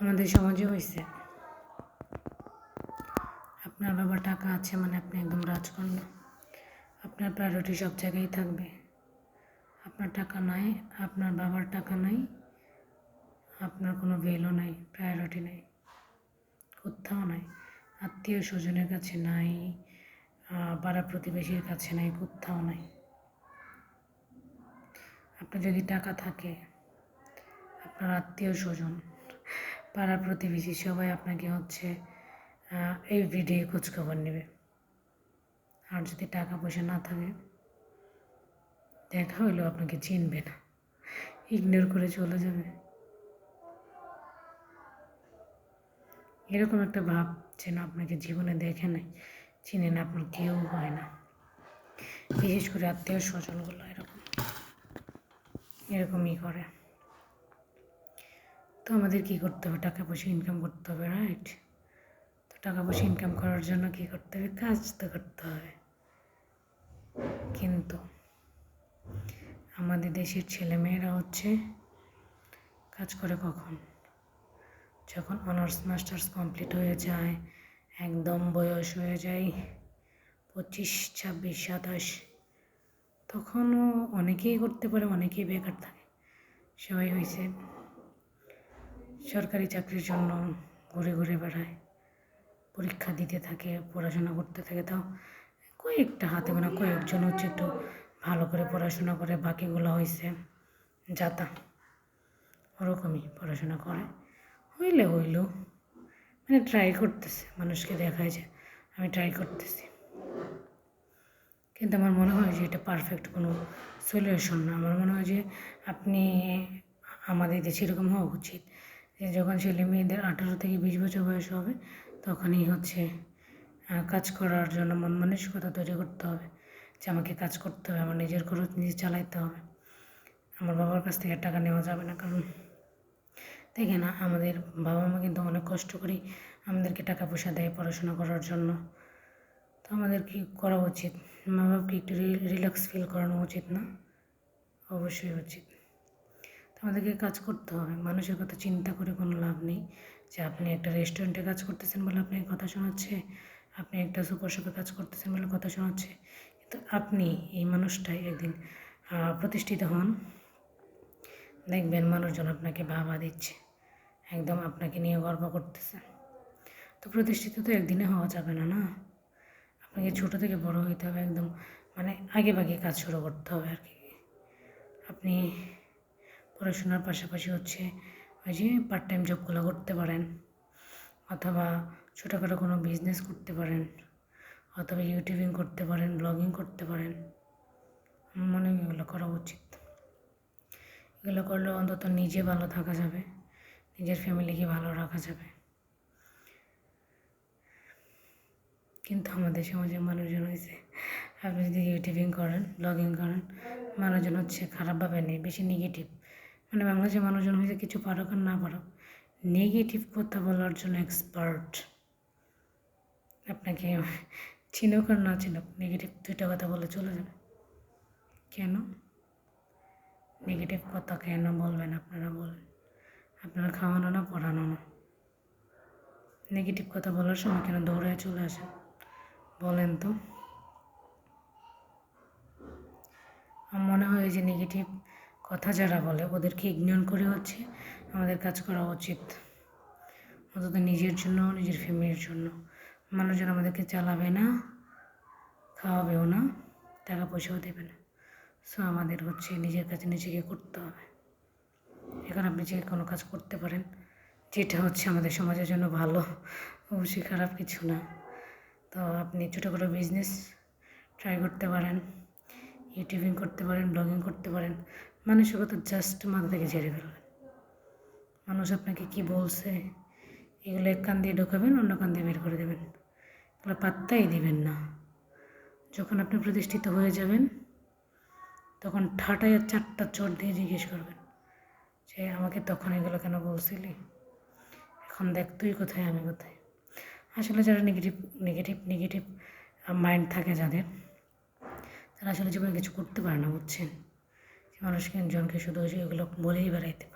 আমাদের সমাজে হয়েছে আপনার বাবা টাকা আছে মানে আপনি একদম রাজকন্যা। আপনার প্রায়োরিটি সব জায়গায় থাকবে। আপনার টাকা নাই, আপনার বাবার টাকা নাই, আপনার কোনো ভ্যালু নাই প্রায়োরিটি নাই, কোথাও নাই। আত্মীয় স্বজনের কাছে নাই পাড়া প্রতিবেশীর কাছে নাই, কোথাও নাই। আপনার যদি টাকা থাকে, আপনার আত্মীয় স্বজন পাড়া প্রতিবেশী সবাই আপনাকে হচ্ছে এভরিডে খোঁজখবর নেবে। আর যদি টাকা পয়সা না থাকে, দেখা হইলেও আপনাকে চিনবে না। ইগনোর করে চলে যাবে। এরকম একটা ভাব যেন আপনাকে জীবনে দেখে নাই চিনেন আপনার কেউ হয় না। বিশেষ করে আত্মীয় স্বজনগুলো এরকম। এরকমই করে। তো আমাদের কি করতে হবে? টাকা পয়সা ইনকাম করতে হবে রাইট তো টাকা পয়সা ইনকাম করার জন্য কি করতে হবে? কাজ তো করতে হবে। কিন্তু আমাদের দেশের ছেলেমেয়েরা হচ্ছে কাজ করে কখন? যখন অনার্স, মাস্টার্স কমপ্লিট হয়ে যায়, একদম বয়স হয়ে যায় পঁচিশ, ছাব্বিশ, সাতাশ, তখনও অনেকেই করতে পারে, অনেকেই বেকার থাকে। সবাই হয়েছে সরকারি চাকরির জন্য ঘুরে ঘুরে বেড়ায়, পরীক্ষা দিতে থাকে, পড়াশোনা করতে থাকে। তাও কয়েকটা হাতে গোনা, কয়েকজন হচ্ছে একটু ভালো করে পড়াশোনা করে, বাকিগুলো হয়েছে যাতা। ওরকমই পড়াশোনা করে। হইলে হইল মানে ট্রাই করতেছে, মানুষকে দেখায় যে আমি ট্রাই করতেছি। কিন্তু আমার মনে হয় যে এটা পারফেক্ট কোনো সলিউশন না। আমার মনে হয় যে আপনি, আমাদের দেশে এরকম হওয়া উচিত। যখন ছেলে মেয়েদের আঠারো থেকে বিশ বছর বয়স হবে, তখনই হচ্ছে কাজ করার জন্য মন মানসিকতা তৈরি করতে হবে। যে আমাকে কাজ করতে হবে, আমার নিজের খরচ নিজে চালাইতে হবে। আমার বাবার কাছ থেকে টাকা নেওয়া যাবে না, কারণ দেখে না আমাদের বাবা মা কিন্তু অনেক কষ্ট করেই আমাদেরকে টাকা পয়সা দেয় পড়াশোনা করার জন্য। তো আমাদের কি করা উচিত? মা বাবাকে একটু রিল্যাক্স ফিল করানো উচিত না? অবশ্যই উচিত। আমাদেরকে কাজ করতে হবে। মানুষের কথা চিন্তা করে কোনো লাভ নেই। যে আপনি একটা রেস্টুরেন্টে কাজ করতেছেন বলে আপনাকে কথা শোনাচ্ছে, আপনি একটা সুপার শপে কাজ করতেছেন বলে কথা শোনাচ্ছে, কিন্তু আপনি এই মানুষটাই একদিন প্রতিষ্ঠিত হন। দেখবেন মানুষজন আপনাকে বাবা দিচ্ছে, একদম আপনাকে নিয়ে গর্ব করতেছে। তো প্রতিষ্ঠিত তো একদিনে হওয়া যাবে না না? আপনাকে ছোটো থেকে বড় হইতে হবে একদম মানে আগে ভাগে কাজ শুরু করতে হবে আর কি। আপনি পড়াশোনার পাশাপাশি হচ্ছে ওই যে পার্ট টাইম জবগুলো করতে পারেন, অথবা ছোটোখাটো কোনো বিজনেস করতে পারেন, অথবা ইউটিউবিং করতে পারেন ব্লগিং করতে পারেন। মনে হয় এগুলো করা উচিত। এগুলো করলে অন্তত নিজে ভালো থাকা যাবে, নিজের ফ্যামিলিকে ভালো রাখা যাবে। কিন্তু আমাদের সমাজের মানুষজন হয়েছে আপনি যদি ইউটিউবিং করেন ব্লগিং করেন, মানুষজন হচ্ছে খারাপভাবে নেই, বেশি নেগেটিভ মানে বাংলাদেশের মানুষজন হয়েছে, কিছু পারুক আর না পারুক নেগেটিভ কথা বলার জন্য এক্সপার্ট আপনাকে চিনুক আর না চিনুক নেগেটিভ দুইটা কথা বলে চলে যাবে। কেন? নেগেটিভ কথা কেন বলবেন আপনারা বলেন? আপনারা খাওয়ানো না, পড়ানো না? নেগেটিভ কথা বলার সময় কেন দৌড়ে চলে আসেন? বলেন তো। আমার মনে হয় যে নেগেটিভ কথা যারা বলে ওদেরকে ইগনোর করে হচ্ছে আমাদের কাজ করা উচিত। অন্তত নিজের জন্য নিজের ফ্যামিলির জন্য। মানুষজন আমাদেরকে চালাবে না, খাওয়াবেও না টাকা পয়সাও দেবে না। সো আমাদের হচ্ছে নিজের কাছে নিজেকে করতে হবে। এখন আপনি যে কোনো কাজ করতে পারেন, যেটা হচ্ছে আমাদের সমাজের জন্য ভালো, অবশ্যই খারাপ কিছু না। তো আপনি ছোটোখাটো বিজনেস ট্রাই করতে পারেন ইউটিউবিং করতে পারেন ব্লগিং করতে পারেন মানুষের কথা জাস্ট মাথা থেকে ঝেড়ে ফেলবেন মানুষ আপনাকে কি বলছে, এগুলো এক কান দিয়ে ঢোকাবেন, অন্য কান দিয়ে বের করে দেবেন। এগুলো পাত্তাই দিবেন না। যখন আপনি প্রতিষ্ঠিত হয়ে যাবেন, তখন ঠাটায় চারটা চোট দিয়ে জিজ্ঞেস করবেন যে, আমাকে তখন এগুলো কেন বলছিলি? এখন দেখ তুই কোথায়, আমি কোথায়? আসলে যারা নেগেটিভ নেগেটিভ নেগেটিভ মাইন্ড থাকে যাদের, তারা আসলে জীবনে কিছু করতে পারে না, বুঝছেন? মানুষকে জনকে শুধু এগুলো বলেই বেড়াইতে